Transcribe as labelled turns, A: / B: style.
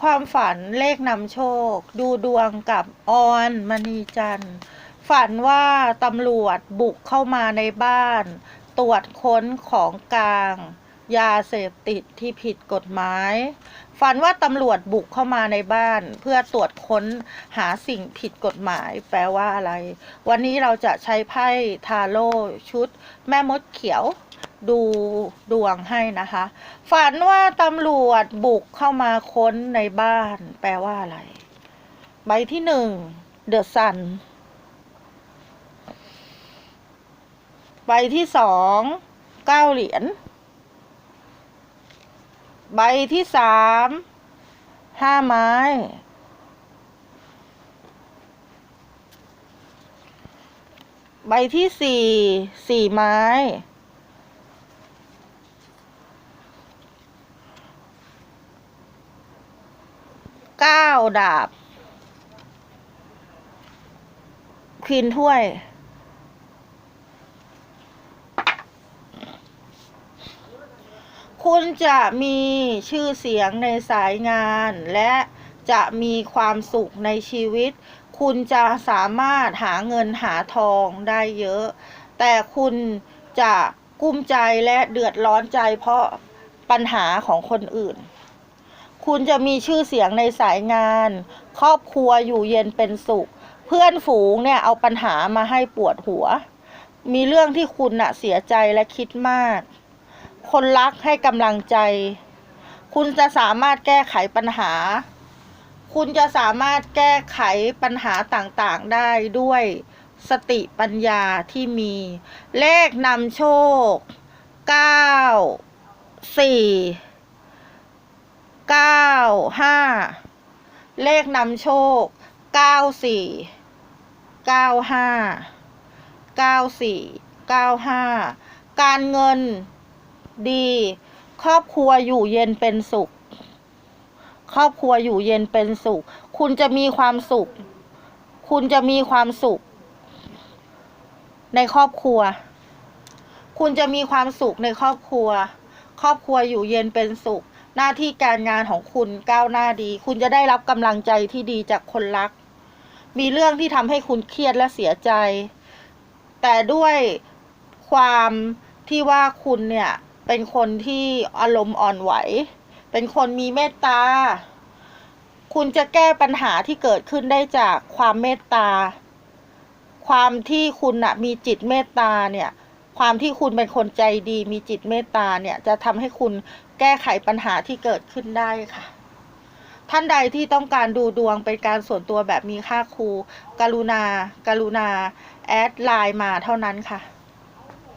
A: ความฝันเลขนำโชค ดูดวงกับออนมณีจันทร์ ฝันว่าตำรวจบุกเข้ามาในบ้าน ตรวจค้นของกลาง ยาเสพติดที่ผิดกฎหมาย ฝันว่าตำรวจบุกเข้ามาในบ้าน เพื่อตรวจค้นหาสิ่งผิดกฎหมาย แปลว่าอะไร วันนี้เราจะใช้ไพ่ทาโร่ชุด แม่มดเขียว ดูดวงให้นะคะ ฝันว่าตำรวจบุกเข้ามาค้นในบ้าน แปลว่าอะไร ใบที่หนึ่งเดอะซันใบที่สองเก้าเหรียญใบที่สามห้าไม้ ใบที่สี่สี่ไม้าดาบ ควีนถ้วย คุณจะมีชื่อเสียงในสายงาน และจะมีความสุขในชีวิต คุณจะสามารถหาเงินหาทองได้เยอะ แต่คุณจะกุ้มใจและเดือดร้อนใจเพราะปัญหาของคนอื่น คุณจะมีชื่อเสียงในสายงาน ครอบครัวอยู่เย็นเป็นสุข เพื่อนฝูงเนี่ยเอาปัญหามาให้ปวดหัว มีเรื่องที่คุณน่ะเสียใจและคิดมาก คนรักให้กำลังใจ คุณจะสามารถแก้ไขปัญหา คุณจะสามารถแก้ไขปัญหาต่างๆได้ด้วยสติปัญญาที่มี เลขนำโชคเก้าสี่ เก้าห้าเลขนำโชคเก้าสี่เก้าห้าเก้าสี่เก้าห้าการเงินดี ครอบครัวอยู่เย็นเป็นสุข ครอบครัวอยู่เย็นเป็นสุข คุณจะมีความสุข คุณจะมีความสุข ในครอบครัว คุณจะมีความสุขในครอบครัว ครอบครัวอยู่เย็นเป็นสุข หน้าที่การงานของคุณก้าวหน้าดี คุณจะได้รับกำลังใจที่ดีจากคนรัก มีเรื่องที่ทำให้คุณเครียดและเสียใจ แต่ด้วยความที่ว่าคุณเนี่ยเป็นคนที่อารมณ์อ่อนไหว เป็นคนมีเมตตา คุณจะแก้ปัญหาที่เกิดขึ้นได้จากความเมตตา ความที่คุณนะมีจิตเมตตาเนี่ย ความที่คุณเป็นคนใจดีมีจิตเมตตาเนี่ยจะทำให้คุณแก้ไขปัญหาที่เกิดขึ้นได้ค่ะ ท่านใดที่ต้องการดูดวงเป็นการส่วนตัวแบบมีค่าครู กรุณา กรุณา แอดไลน์มาเท่านั้นค่ะ